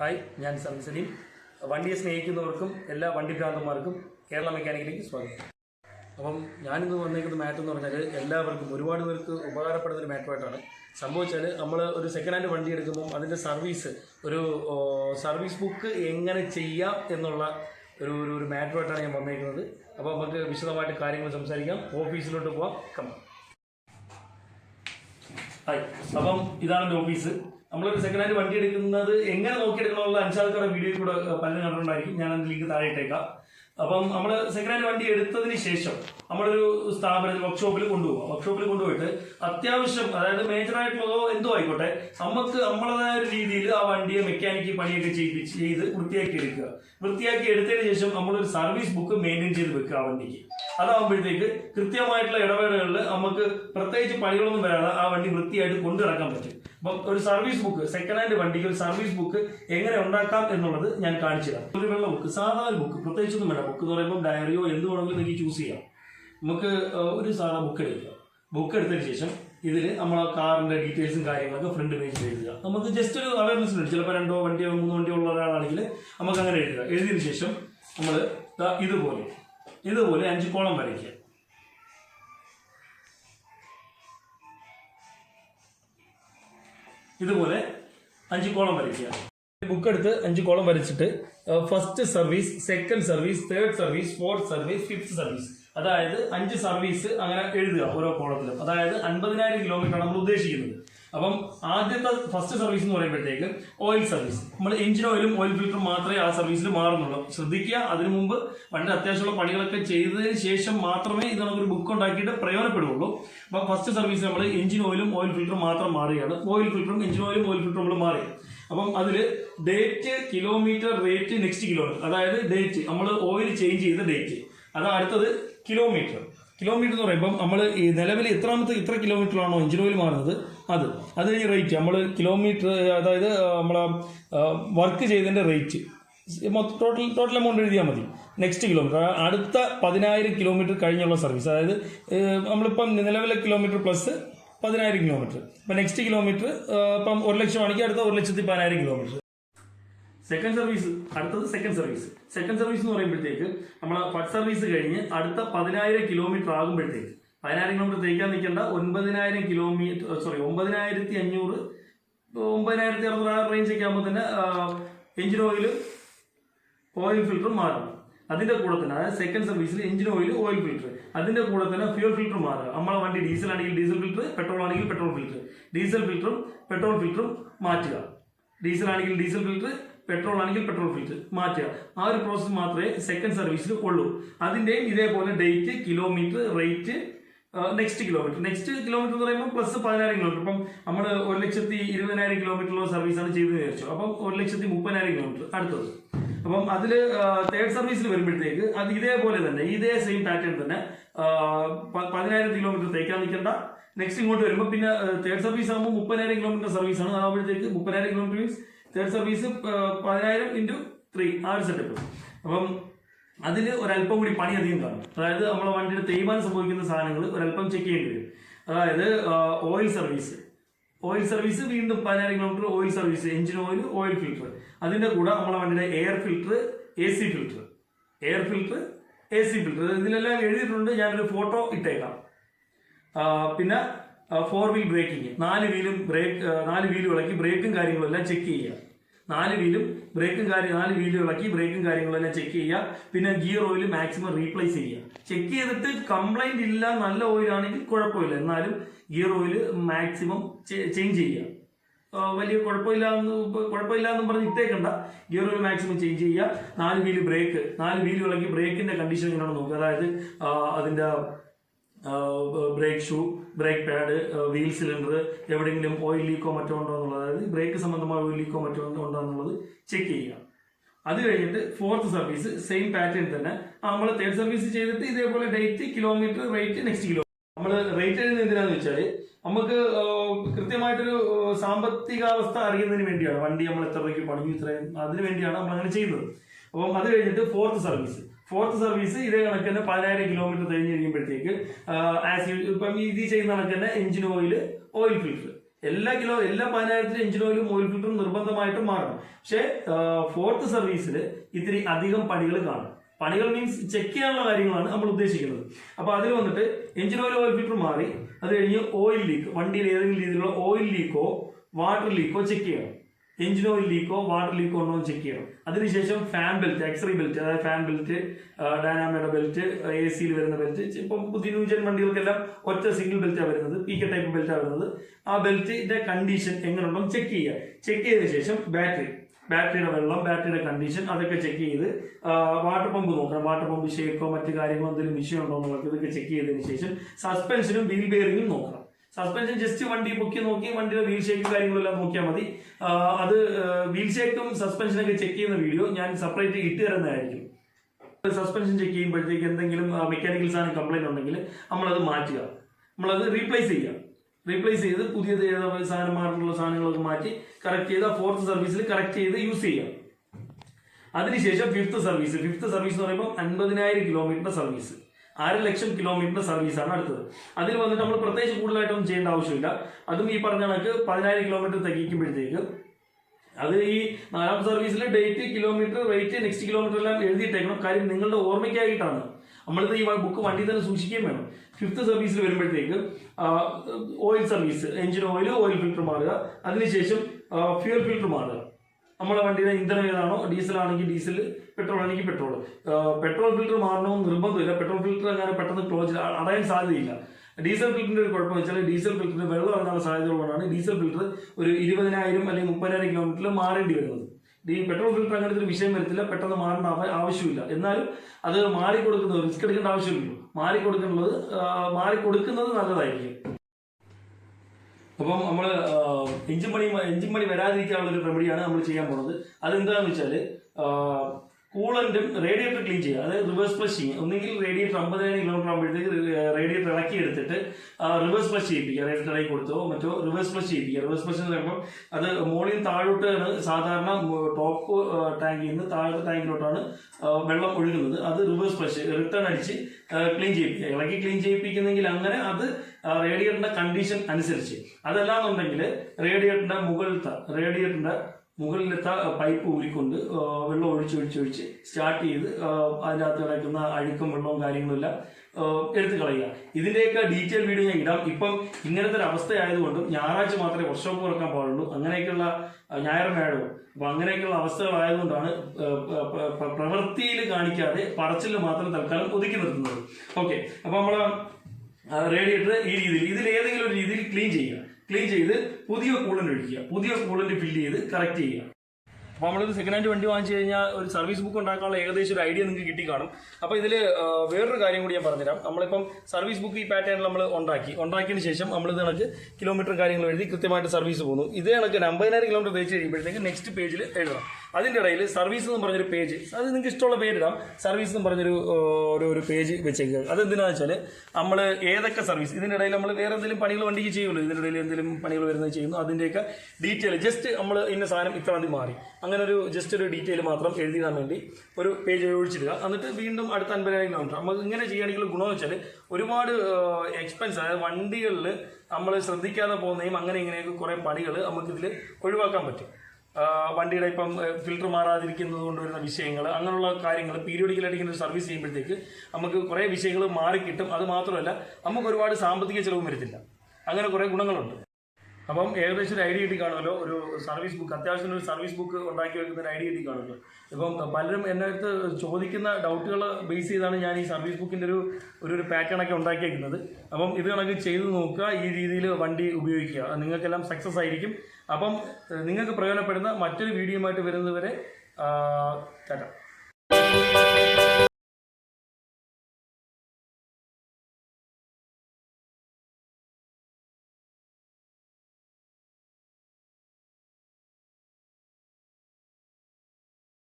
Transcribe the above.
Hi ഞാൻ സംസലീം സലീം. വണ്ടിയെ സ്നേഹിക്കുന്നവർക്കും എല്ലാ വണ്ടി ഭ്രാന്തന്മാർക്കും കേരള മെക്കാനിക്കിലേക്ക് സ്വാഗതം. അപ്പം ഞാനിന്ന് വന്നേക്കുന്ന മാറ്റം എന്ന് പറഞ്ഞാൽ എല്ലാവർക്കും ഒരുപാട് പേർക്ക് ഉപകാരപ്പെടുന്ന ഒരു മാറ്റമായിട്ടാണ്. സംഭവിച്ചാൽ നമ്മൾ ഒരു സെക്കൻഡ് ഹാൻഡ് വണ്ടി എടുക്കുമ്പം അതിന്റെ സർവീസ് ഒരു സർവീസ് ബുക്ക് എങ്ങനെ ചെയ്യാം എന്നുള്ള ഒരു ഒരു ഒരു മാറ്റമായിട്ടാണ് ഞാൻ വന്നേക്കുന്നത്. അപ്പോൾ നമുക്ക് വിശദമായിട്ട് കാര്യങ്ങൾ സംസാരിക്കാം. ഓഫീസിലോട്ട് പോവാം. കമ്മ ഹായ്. അപ്പം ഇതാണ് എന്റെ ഓഫീസ്. നമ്മളൊരു സെക്കൻഡ് ഹാൻഡ് വണ്ടി എടുക്കുന്നത് എങ്ങനെ നോക്കിയെടുക്കണമെന്നുള്ള അൻഷാദക്കാരുടെ വീഡിയോ കൂടെ പലരും കണ്ടിട്ടുണ്ടായിരിക്കും. ഞാൻ അതിന്റെ ലിങ്ക് താഴെ ഇട്ടേക്കാം. അപ്പം നമ്മൾ സെക്കൻഡ് ഹാൻഡ് വണ്ടി എടുത്തതിന് ശേഷം നമ്മളൊരു സ്ഥാപനത്തിൽ വർക്ക്ഷോപ്പിൽ കൊണ്ടുപോകാം വർക്ക്ഷോപ്പിൽ കൊണ്ടുപോയിട്ട് അത്യാവശ്യം അതായത് മേജർ ആയിട്ടുള്ളതോ എന്തോ ആയിക്കോട്ടെ നമുക്ക് നമ്മളതായ ഒരു രീതിയിൽ ആ വണ്ടിയെ മെക്കാനിക്ക് പണിയൊക്കെ ചെയ്യിപ്പിച്ച് ചെയ്ത് വൃത്തിയാക്കി എടുക്കുക വൃത്തിയാക്കി എടുത്തതിന് ശേഷം നമ്മളൊരു സർവീസ് ബുക്ക് മെയിന്റെയിൻ ചെയ്ത് വെക്കുക ആ വണ്ടിക്ക്. അതാകുമ്പോഴത്തേക്ക് കൃത്യമായിട്ടുള്ള ഇടവേളകളിൽ നമുക്ക് പ്രത്യേകിച്ച് പണികളൊന്നും വരാതെ ആ വണ്ടി വൃത്തിയായിട്ട് കൊണ്ടു നടക്കാൻ പറ്റും. അപ്പം ഒരു സർവീസ് ബുക്ക് സെക്കൻഡ് ഹാൻഡ് വണ്ടിക്ക് ഒരു സർവീസ് ബുക്ക് എങ്ങനെ ഉണ്ടാക്കാം എന്നുള്ളത് ഞാൻ കാണിച്ചു തരാം ഒരു വെള്ള ബുക്ക് സാധാരണ ബുക്ക് പ്രത്യേകിച്ചൊന്നും വേണ്ട. ബുക്ക് എന്ന് പറയുമ്പോൾ ഡയറിയോ എന്ത് വേണമെങ്കിലും നിങ്ങൾക്ക് ചൂസ് ചെയ്യാം. നമുക്ക് ഒരു സാധാരണ ബുക്ക് എടുക്കുക ബുക്ക് എടുത്തതിന് ശേഷം ഇതിൽ നമ്മൾ കാറിന്റെ ഡീറ്റെയിൽസും കാര്യങ്ങളൊക്കെ ഫ്രണ്ട് പേജിൽ എഴുതുക. നമുക്ക് ജസ്റ്റ് ഒരു അവയർനെസ് ഉണ്ട്. ചിലപ്പോൾ രണ്ടോ വണ്ടിയോ മൂന്നോ വണ്ടിയോ ഉള്ള ഒരാളാണെങ്കിൽ നമുക്ക് അങ്ങനെ എഴുതുക. എഴുതിയതിനു ശേഷം നമ്മൾ ഇതുപോലെ ഇതുപോലെ അഞ്ച് കോളം വരയ്ക്കുക. ഇതുപോലെ അഞ്ച് കോളം വരയ്ക്കുക. ബുക്ക് എടുത്ത് അഞ്ച് കോളം വരച്ചിട്ട് first service second service third service fourth service fifth service അതായത് അഞ്ച് സർവീസ് അങ്ങനെ എഴുതുക ഓരോ കോളത്തിലും. അതായത് അൻപതിനായിരം കിലോമീറ്റർ നമ്മൾ ഉദ്ദേശിക്കുന്നത്. അപ്പം ആദ്യത്തെ ഫസ്റ്റ് സർവീസ് എന്ന് പറയുമ്പോഴത്തേക്ക് ഓയിൽ സർവീസ് നമ്മൾ എഞ്ചിൻ ഓയിലും ഓയിൽ ഫിൽറ്ററും മാത്രമേ ആ സർവീസിൽ മാറുന്നുള്ളൂ. ശ്രദ്ധിക്കുക അതിനു മുമ്പ് പണ്ട് അത്യാവശ്യമുള്ള പണികളൊക്കെ ചെയ്തതിന് ശേഷം മാത്രമേ ഇത് നമുക്കൊരു ബുക്ക് ഉണ്ടാക്കിയിട്ട് പ്രയോജനപ്പെടുകയുള്ളൂ. അപ്പം ഫസ്റ്റ് സർവീസ് നമ്മൾ എഞ്ചിൻ ഓയിലും ഓയിൽ ഫിൽറ്ററും മാത്രം മാറുകയാണ്. ഓയിൽ ഫിൽറ്ററും എഞ്ചിൻ ഓയിലും ഓയിൽ ഫിൽറ്ററും നമ്മൾ മാറി അപ്പം അതിൽ date kilometre rate next kilometre അതായത് ഡേറ്റ് നമ്മൾ ഓയിൽ ചേഞ്ച് ചെയ്ത ഡേറ്റ് അത് അടുത്തത് കിലോമീറ്റർ കിലോമീറ്റർ എന്ന് പറയുമ്പോൾ നമ്മൾ ഈ നിലവിൽ എത്രാമത്തെ ഇത്ര കിലോമീറ്ററാണോ എഞ്ചിൻ ഓയിൽ മാറുന്നത്? അത്. അത് കഴിഞ്ഞ് റേറ്റ് നമ്മൾ കിലോമീറ്റർ അതായത് നമ്മളെ വർക്ക് ചെയ്തതിന്റെ റേറ്റ് ടോട്ടൽ ടോട്ടൽ എമൗണ്ട് എഴുതിയാൽ മതി. നെക്സ്റ്റ് കിലോമീറ്റർ അടുത്ത പതിനായിരം കിലോമീറ്റർ കഴിഞ്ഞുള്ള സർവീസ് അതായത് നമ്മളിപ്പം നിലവിലെ കിലോമീറ്റർ പ്ലസ് പതിനായിരം കിലോമീറ്റർ ഇപ്പം നെക്സ്റ്റ് കിലോമീറ്റർ ഇപ്പം ഒരു ലക്ഷം ആണെങ്കിൽ അടുത്ത ഒരു ലക്ഷത്തി പതിനായിരം കിലോമീറ്റർ സെക്കൻഡ് സർവീസ് അടുത്തത് സെക്കൻഡ് സർവീസ് സെക്കൻഡ് സർവീസ് എന്ന് പറയുമ്പോഴത്തേക്ക് നമ്മൾ ഫസ്റ്റ് സർവീസ് കഴിഞ്ഞ് അടുത്ത പതിനായിരം കിലോമീറ്റർ ആകുമ്പോഴത്തേക്ക്. പതിനായിരം കിലോമീറ്റർ തേക്കാൻ നിൽക്കേണ്ട ഒൻപതിനായിരം കിലോമീറ്റർ സോറി ഒമ്പതിനായിരത്തി അഞ്ഞൂറ് ഒമ്പതിനായിരത്തി അറുന്നൂറ് ആ റേഞ്ച് ഒക്കെ ആകുമ്പോൾ തന്നെ എഞ്ചിൻ ഓയിൽ ഓയിൽ ഫിൽറ്റർ മാറും. അതിന്റെ കൂടെ തന്നെ അതായത് സെക്കൻഡ് സർവീസിൽ എഞ്ചിൻ ഓയിൽ ഓയിൽ ഫിൽറ്റർ അതിന്റെ കൂടെ തന്നെ ഫ്യൂൽ ഫിൽറ്റർ മാറുക. നമ്മളെ വണ്ടി ഡീസൽ ആണെങ്കിൽ ഡീസൽ ഫിൽറ്റർ പെട്രോൾ ആണെങ്കിൽ പെട്രോൾ ഫിൽറ്റർ ഡീസൽ ഫിൽറ്ററും പെട്രോൾ ഫിൽറ്ററും മാറ്റുക. ഡീസൽ ആണെങ്കിൽ ഡീസൽ ഫിൽറ്റർ പെട്രോൾ ആണെങ്കിൽ പെട്രോൾ ഫിൽറ്റർ മാറ്റുക. ആ ഒരു പ്രോസസ്സ് മാത്രമേ സെക്കൻഡ് സർവീസിൽ കൊള്ളൂ. അതിന്റെയും ഇതേപോലെ date kilometre rate next kilometre next kilometre എന്ന് പറയുമ്പോൾ പ്ലസ് പതിനായിരം കിലോമീറ്റർ ഇപ്പം നമ്മൾ ഒരു ലക്ഷത്തി ഇരുപതിനായിരം കിലോമീറ്ററുള്ള സർവീസാണ് ചെയ്തതെന്ന് വിചാരിച്ചു. അപ്പം ഒരു ലക്ഷത്തി മുപ്പതിനായിരം കിലോമീറ്റർ അടുത്തത്. അപ്പം അതിൽ തേർഡ് സർവീസിൽ വരുമ്പോഴത്തേക്ക് അത് ഇതേപോലെ തന്നെ ഇതേ സെയിം പാറ്റേൺ തന്നെ പതിനായിരം കിലോമീറ്റർ തേക്കാൻ നിൽക്കേണ്ട നെക്സ്റ്റ് ഇങ്ങോട്ട് വരുമ്പോൾ പിന്നെ തേർഡ് സർവീസ് ആകുമ്പോൾ മുപ്പതിനായിരം കിലോമീറ്റർ സർവീസ് ആണ്. ആകുമ്പോഴത്തേക്ക് മുപ്പതിനായിരം കിലോമീറ്റർ മീൻസ് തേർഡ് സർവീസ് പതിനായിരം ഇന്റു ത്രീ ആ ഒരു സെറ്റപ്പ് അപ്പം അതിൽ ഒരല്പം കൂടി പണി അധികം കാണും. അതായത് നമ്മളെ വണ്ടിയുടെ തേയ്മാനം സംഭവിക്കുന്ന സാധനങ്ങൾ ഒരല്പം ചെക്ക് ചെയ്യേണ്ടി വരും. അതായത് ഓയിൽ സർവീസ് ഓയിൽ സർവീസ് വീണ്ടും പതിനായിരം kilometre oil service engine oil oil filter അതിന്റെ കൂടെ നമ്മളെ വണ്ടിയുടെ air filter A C filter air filter A C filter ഇതിലെല്ലാം എഴുതിയിട്ടുണ്ട്. ഞാനൊരു ഫോട്ടോ ഇട്ടേക്കാം. പിന്നെ ഫോർ വീൽ ബ്രേക്കിംഗ് നാല് വീലും ബ്രേക്ക് നാല് വീലും ഇളക്കി ബ്രേക്കും കാര്യങ്ങളും എല്ലാം ചെക്ക് ചെയ്യുക. നാല് വീലും ബ്രേക്കും കാര്യം നാല് വീലും ഇളക്കി ബ്രേക്കും കാര്യങ്ങളും എല്ലാം ചെക്ക് ചെയ്യുക. പിന്നെ ഗിയർ ഓയിൽ മാക്സിമം റീപ്ലേസ് ചെയ്യുക. ചെക്ക് ചെയ്തിട്ട് കംപ്ലൈന്റ് ഇല്ല നല്ല ഓയിലാണെങ്കിൽ കുഴപ്പമില്ല. എന്നാലും ഗിയർ ഓയിൽ മാക്സിമം ചേഞ്ച് ചെയ്യുക. വലിയ കുഴപ്പമില്ല എന്ന് കുഴപ്പമില്ല എന്ന് പറഞ്ഞ് ഇട്ടേക്കണ്ട. ഗിയർ ഓയിൽ മാക്സിമം ചേഞ്ച് ചെയ്യുക. നാല് വീൽ ബ്രേക്ക് നാല് വീൽ ഇളക്കി ബ്രേക്കിന്റെ കണ്ടീഷൻ എങ്ങനെയാണ് നോക്കുക. അതായത് അതിന്റെ brake shoe brake pad wheel cylinder എവിടെയെങ്കിലും ഓയിൽ ലീക്കോ മറ്റോ ഉണ്ടോ എന്നുള്ളത്. അതായത് ബ്രേക്ക് സംബന്ധമായ ഓയിൽ ലീക്കോ മറ്റോ ഉണ്ടോ എന്നുള്ളത് ചെക്ക് ചെയ്യുക. അത് കഴിഞ്ഞിട്ട് ഫോർത്ത് സർവീസ് സെയിം പാറ്റേൺ തന്നെ. നമ്മൾ തേർഡ് സർവീസ് ചെയ്തിട്ട് ഇതേപോലെ date kilometre rate next kilo നമ്മൾ റേറ്റ് എഴുതുന്നത് എന്തിനാന്ന് വെച്ചാൽ നമുക്ക് കൃത്യമായിട്ടൊരു സാമ്പത്തികാവസ്ഥ അറിയുന്നതിന് വേണ്ടിയാണ് വണ്ടി നമ്മൾ എത്ര രൂപയ്ക്ക് പണിഞ്ഞു ഇത്രയും. അതിന് വേണ്ടിയാണ് നമ്മൾ അങ്ങനെ ചെയ്യുന്നത്. അപ്പം അത് കഴിഞ്ഞിട്ട് ഫോർത്ത് സർവീസ്. ഫോർത്ത് സർവീസ് ഇതേ കണക്ക് തന്നെ പതിനായിരം കിലോമീറ്റർ കഴിഞ്ഞ് കഴിയുമ്പോഴത്തേക്ക് ആസ് ഇപ്പം ഇത് ചെയ്യുന്ന കണക്ക് തന്നെ എഞ്ചിൻ ഓയിൽ ഓയിൽ ഫിൽറ്റർ എല്ലാ കിലോ എല്ലാ പതിനായിരത്തിലും എഞ്ചിൻ ഓയിലും ഓയിൽ ഫിൽറ്ററും നിർബന്ധമായിട്ടും മാറണം. പക്ഷേ ഫോർത്ത് സർവീസിൽ ഇത്തിരി അധികം പണികൾ കാണും. പണികൾ മീൻസ് ചെക്ക് ചെയ്യാനുള്ള കാര്യങ്ങളാണ് നമ്മൾ ഉദ്ദേശിക്കുന്നത്. അപ്പോൾ അതിൽ വന്നിട്ട് എഞ്ചിൻ ഓയിൽ ഓയിൽ ഫിൽറ്റർ മാറി അത് കഴിഞ്ഞ് ഓയിൽ ലീക്ക് വണ്ടിയിൽ ഏതെങ്കിലും രീതിയിലുള്ള ഓയിൽ ലീക്കോ വാട്ടർ ലീക്കോ ചെക്ക് ചെയ്യണം. എഞ്ചിൻ ഓയിൽ ലീക്കോ വാട്ടർ ലീക്കോ ഉണ്ടോ ചെക്ക് ചെയ്യണം. അതിനുശേഷം ഫാൻ ബെൽറ്റ് എക്സ്റേ ബെൽറ്റ് അതായത് ഫാൻ ബെൽറ്റ് ഡൈനാമയുടെ ബെൽറ്റ് എ സിയിൽ വരുന്ന ബെൽറ്റ് ഇപ്പം പുതിയ ന്യൂജൻ വണ്ടികൾക്കെല്ലാം ഒറ്റ സിംഗിൾ ബെൽറ്റാണ് വരുന്നത് പി കെ ടൈപ്പ് ബെൽറ്റാണ് വരുന്നത്. ആ ബെൽറ്റിന്റെ കണ്ടീഷൻ എങ്ങനെ എങ്ങനെയുണ്ടോ ചെക്ക് ചെയ്യുക. ചെക്ക് ചെയ്തതിനു ശേഷം ബാറ്ററി ബാറ്ററിയുടെ വെള്ളം ബാറ്ററിയുടെ കണ്ടീഷൻ അതൊക്കെ ചെക്ക് ചെയ്ത് വാട്ടർ പമ്പ് നോക്കണം. വാട്ടർ പമ്പ് ഷേക്കോ മറ്റു കാര്യങ്ങളോ എന്തെങ്കിലും വിഷയം ഉണ്ടോ എന്നുള്ളത് ഇതൊക്കെ ചെക്ക് ചെയ്തതിനു ശേഷം സസ്പെൻഷനും വീൽ ബെയറിംഗും നോക്കണം. സസ്പെൻഷൻ ജസ്റ്റ് വണ്ടി പൊക്കി നോക്കി വണ്ടിയുടെ വീൽ ഷേക്കും കാര്യങ്ങളെല്ലാം നോക്കിയാൽ മതി. അത് വീൽ ഷേക്കും സസ്പെൻഷനൊക്കെ ചെക്ക് ചെയ്യുന്ന വീഡിയോ ഞാൻ സെപ്പറേറ്റ് ഇട്ട് തരുന്നതായിരിക്കും. സസ്പെൻഷൻ ചെക്ക് ചെയ്യുമ്പോഴത്തേക്ക് എന്തെങ്കിലും മെക്കാനിക്കൽ സാധനം കംപ്ലൈന്റ് ഉണ്ടെങ്കിൽ നമ്മളത് മാറ്റുക. നമ്മളത് റീപ്ലേസ് ചെയ്യുക. റീപ്ലേസ് ചെയ്ത് പുതിയത് ഏതാ സാധനം മാറിയിട്ടുള്ള സാധനങ്ങളൊക്കെ മാറ്റി കറക്റ്റ് ചെയ്ത് ഫോർത്ത് സർവീസിൽ കറക്റ്റ് ചെയ്ത് യൂസ് ചെയ്യാം. അതിനുശേഷം ഫിഫ്ത്ത് സർവീസ് ഫിഫ്ത്ത് സർവീസ് എന്ന് പറയുമ്പോൾ അൻപതിനായിരം കിലോമീറ്റർ സർവീസ് അര ലക്ഷം കിലോമീറ്റർ സർവീസാണ് അടുത്തത്. അതിൽ വന്നിട്ട് നമ്മൾ പ്രത്യേകിച്ച് കൂടുതലായിട്ടൊന്നും ചെയ്യേണ്ട ആവശ്യമില്ല. അതും ഈ പറഞ്ഞ കണക്ക് പതിനായിരം കിലോമീറ്റർ തികയ്ക്കുമ്പോഴത്തേക്ക് അത് ഈ നാലാം സർവീസിൽ date kilometre rate next kilometre എല്ലാം എഴുതിയിട്ടേക്കണം. കാര്യം നിങ്ങളുടെ ഓർമ്മയ്ക്കായിട്ടാണ്. നമ്മളിത് ഈ ബുക്ക് വണ്ടി തന്നെ സൂക്ഷിക്കുകയും വേണം. ഫിഫ്ത്ത് സർവീസിൽ വരുമ്പോഴത്തേക്ക് oil service engine oil oil filter മാറുക. അതിനുശേഷം ഫ്യൂൽ ഫിൽറ്റർ മാറുക. നമ്മളെ വണ്ടിയുടെ ഇന്ധനം ഏതാണോ ഡീസൽ ആണെങ്കിൽ ഡീസൽ പെട്രോൾ ആണെങ്കിൽ പെട്രോൾ പെട്രോൾ ഫിൽറ്റർ മാറണമെന്ന് നിർബന്ധമില്ല. പെട്രോൾ ഫിൽറ്റർ അങ്ങനെ പെട്ടെന്ന് ക്ലോസ് അടയാൻ സാധ്യതയില്ല. ഡീസൽ ഫിൽറ്ററിന്റെ ഒരു കുഴപ്പം വെച്ചാൽ ഡീസൽ ഫിൽറ്ററിന് വെള്ളം ഇറങ്ങാനുള്ള സാധ്യതയുള്ളതാണ് ഡീസൽ ഫിൽറ്റർ ഒരു ഇരുപതിനായിരം അല്ലെങ്കിൽ മുപ്പതിനായിരം കിലോമീറ്ററിൽ മാറേണ്ടി വരുന്നത്. ഈ പെട്രോൾ ഫിൽറ്റർ അങ്ങനത്തെ ഒരു വിഷയം വരത്തില്ല പെട്ടെന്ന് മാറേണ്ട ആവ- ആവശ്യമില്ല. എന്നാലും അത് മാറിക്കൊടുക്കുന്നത് റിസ്ക് എടുക്കേണ്ട ആവശ്യമില്ല മാറിക്കൊടുക്കുന്നത് മാറിക്കൊടുക്കുന്നത് നല്ലതായിരിക്കും. അപ്പം നമ്മൾ എഞ്ചിൻ പണി എഞ്ചിൻ പണി വരാതിരിക്കാനുള്ള ഒരു റെമഡിയാണ് നമ്മൾ ചെയ്യാൻ പോണത്. അതെന്താണെന്ന് വെച്ചാൽ കൂളന്റും റേഡിയേറ്റർ ക്ലീൻ ചെയ്യുക. അതായത് റിവേഴ്സ് ഫ്ലഷിങ് ഒന്നെങ്കിൽ റേഡിയേറ്റർ അമ്പതിനായിരം കിലോമീറ്റർ ആകുമ്പോഴത്തേക്ക് റേഡിയേറ്റർ ഇളക്കി എടുത്തിട്ട് റിവേഴ്സ് ഫ്ലഷ് ചെയ്യിപ്പിക്കുക. റേഡിയേറ്റർ ഇളക്കി കൊടുത്തോ മറ്റോ റിവേഴ്സ് ഫ്ലഷ് ചെയ്യിപ്പിക്കുക. റിവേഴ്സ് ഫ്ലഷ് എന്ന് പറയുമ്പോൾ അത് മുകളിൽ താഴോട്ടാണ് സാധാരണ ടോപ്പ് ടാങ്കിൽ നിന്ന് താഴത്തെ ടാങ്കിലോട്ടാണ് വെള്ളം ഒഴുകുന്നത്. അത് റിവേഴ്സ് ഫ്ലഷ് റിട്ടേൺ അടിച്ച് ക്ലീൻ ചെയ്യിപ്പിക്കുക. ഇളക്കി ക്ലീൻ ചെയ്യിപ്പിക്കുന്നെങ്കിൽ അങ്ങനെ അത് റേഡിയേറ്ററിന്റെ കണ്ടീഷൻ അനുസരിച്ച്. അതല്ലാന്നുണ്ടെങ്കിൽ റേഡിയേറ്ററിന്റെ മുകളിലത്തെ റേഡിയേറ്ററിന്റെ മുകളിലത്തെ പൈപ്പ് ഊരിക്കൊണ്ട് വെള്ളം ഒഴിച്ച് ഒഴിച്ച് ഒഴിച്ച് സ്റ്റാർട്ട് ചെയ്ത് അതിനകത്ത് കിടക്കുന്ന അഴുക്കും വെള്ളവും കാര്യങ്ങളും എല്ലാം എടുത്ത് കളയുക. ഇതിന്റെയൊക്കെ ഡീറ്റെയിൽ വീഡിയോ ഞാൻ ഇടാം. ഇപ്പം ഇങ്ങനത്തെ ഒരു അവസ്ഥയായതുകൊണ്ടും ഞായറാഴ്ച മാത്രമേ വർക്ക്ഷോപ്പ് തുറക്കാൻ പാടുള്ളൂ. അങ്ങനെയൊക്കെയുള്ള ഞായറും വ്യാഴവും. അപ്പൊ അങ്ങനെയൊക്കെയുള്ള അവസ്ഥകളായതുകൊണ്ടാണ് പ്രവൃത്തിയിൽ കാണിക്കാതെ പറച്ചിൽ മാത്രം തൽക്കാലം ഒതുക്കി നിർത്തുന്നത്. ഓക്കെ. അപ്പൊ നമ്മൾ റേഡിയേറ്റർ ഈ രീതിയിൽ ഇതിൽ ഏതെങ്കിലും ഒരു രീതിയിൽ ക്ലീൻ ചെയ്യുക. ക്ലീൻ ചെയ്ത് പുതിയ കൂളന്റ് ഒഴിക്കുക. പുതിയ കൂളന്റ് ഫില്ല് ചെയ്ത് കറക്റ്റ് ചെയ്യുക. അപ്പോൾ നമ്മളൊരു സെക്കൻഡ് ഹാൻഡ് വണ്ടി വാങ്ങിച്ചു കഴിഞ്ഞാൽ ഒരു സർവീസ് ബുക്ക് ഉണ്ടാക്കാനുള്ള ഏകദേശം ഒരു ഐഡിയ നിങ്ങൾക്ക് കിട്ടി കാണും. അപ്പോൾ ഇതിൽ വേറൊരു കാര്യം കൂടി ഞാൻ പറഞ്ഞുതരാം. നമ്മളിപ്പം സർവീസ് ബുക്ക് ഈ പാറ്റേണിൽ നമ്മൾ ഉണ്ടാക്കി. ഉണ്ടാക്കിയതിന് ശേഷം നമ്മൾ ഇത് കണക്ക് കിലോമീറ്റർ കാര്യങ്ങൾ എഴുതി കൃത്യമായിട്ട് സർവീസ് പോകുന്നു. ഇതേ കണക്ക് അമ്പതിനായിരം കിലോമീറ്റർ തേച്ച് കഴിയുമ്പോഴത്തേക്ക് നെക്സ്റ്റ് പേജിൽ എഴുതണം. അതിന്റെ ഇടയിൽ സർവീസ് എന്ന് പറഞ്ഞൊരു പേജ് അത് നിങ്ങൾക്ക് ഇഷ്ടമുള്ള പേരിടാം സർവീസ് എന്ന് പറഞ്ഞൊരു ഒരു ഒരു പേജ് വെച്ചേക്കുക. അതെന്തിനാണെന്ന് വെച്ചാൽ നമ്മൾ ഏതൊക്കെ സർവീസ് ഇതിന്റെ ഇടയിൽ നമ്മൾ വേറെ എന്തെങ്കിലും പണികൾ വണ്ടിക്ക് ചെയ്യുമല്ലോ. ഇതിന്റെ ഇടയിൽ എന്തെങ്കിലും പണികൾ വരുന്നത് ചെയ്യുന്നു. അതിന്റെയൊക്കെ ഡീറ്റെയിൽ ജസ്റ്റ് നമ്മൾ ഇന്ന സാധനം ഇത്ര മതി മാറി. അങ്ങനെ ഒരു ജസ്റ്റ് ഒരു ഡീറ്റെയിൽ മാത്രം എഴുതിയിടാൻ വേണ്ടി ഒരു പേജ് ഒഴിച്ചിടുക. എന്നിട്ട് വീണ്ടും അടുത്ത അൻപതിനായിരം കിലോമീറ്റർ നമുക്ക് ഇങ്ങനെ ചെയ്യുകയാണെങ്കിൽ ഗുണമെന്ന് വെച്ചാൽ ഒരുപാട് എക്സ്പെൻസ് അതായത് വണ്ടികളിൽ നമ്മൾ ശ്രദ്ധിക്കാതെ പോകുന്നതും അങ്ങനെ ഇങ്ങനെയൊക്കെ കുറേ പണികൾ നമുക്കിതിൽ ഒഴിവാക്കാൻ പറ്റും. വണ്ടിയുടെ ഇപ്പം ഫിൽറ്റർ മാറാതിരിക്കുന്നത് കൊണ്ട് വരുന്ന വിഷയങ്ങൾ അങ്ങനെയുള്ള കാര്യങ്ങൾ പീരിയോഡിക്കലായിട്ട് ഇങ്ങനെ സർവീസ് ചെയ്യുമ്പോഴത്തേക്ക് നമുക്ക് കുറേ വിഷയങ്ങൾ മാറിക്കിട്ടും. അത് മാത്രമല്ല നമുക്ക് ഒരുപാട് സാമ്പത്തിക ചിലവും വരത്തില്ല. അങ്ങനെ കുറേ ഗുണങ്ങളുണ്ട്. അപ്പം ഏകദേശം ഒരു ഐഡിയ കിട്ടി കാണുമല്ലോ. ഒരു സർവീസ് ബുക്ക് അത്യാവശ്യം ഒരു സർവീസ് ബുക്ക് ഉണ്ടാക്കി വെക്കുന്ന ഒരു ഐഡിയ കിട്ടി കാണുമല്ലോ. ഇപ്പം പലരും എന്റെ അടുത്ത് ചോദിക്കുന്ന ഡൗട്ടുകൾ ബേസ് ചെയ്താണ് ഞാൻ ഈ സർവീസ് ബുക്കിന്റെ ഒരു ഒരു ഒരു പാറ്റേൺ ഒക്കെ ഉണ്ടാക്കിയേക്കുന്നത്. അപ്പം ഇത് കണക്ക് ചെയ്ത് നോക്കുക ഈ രീതിയിൽ വണ്ടി ഉപയോഗിക്കുക. നിങ്ങൾക്കെല്ലാം സക്സസ് ആയിരിക്കും. അപ്പം നിങ്ങൾക്ക് പ്രയോജനപ്പെടുന്ന മറ്റൊരു വീഡിയോയുമായിട്ട് വരുന്നതുവരെ ടാറ്റ.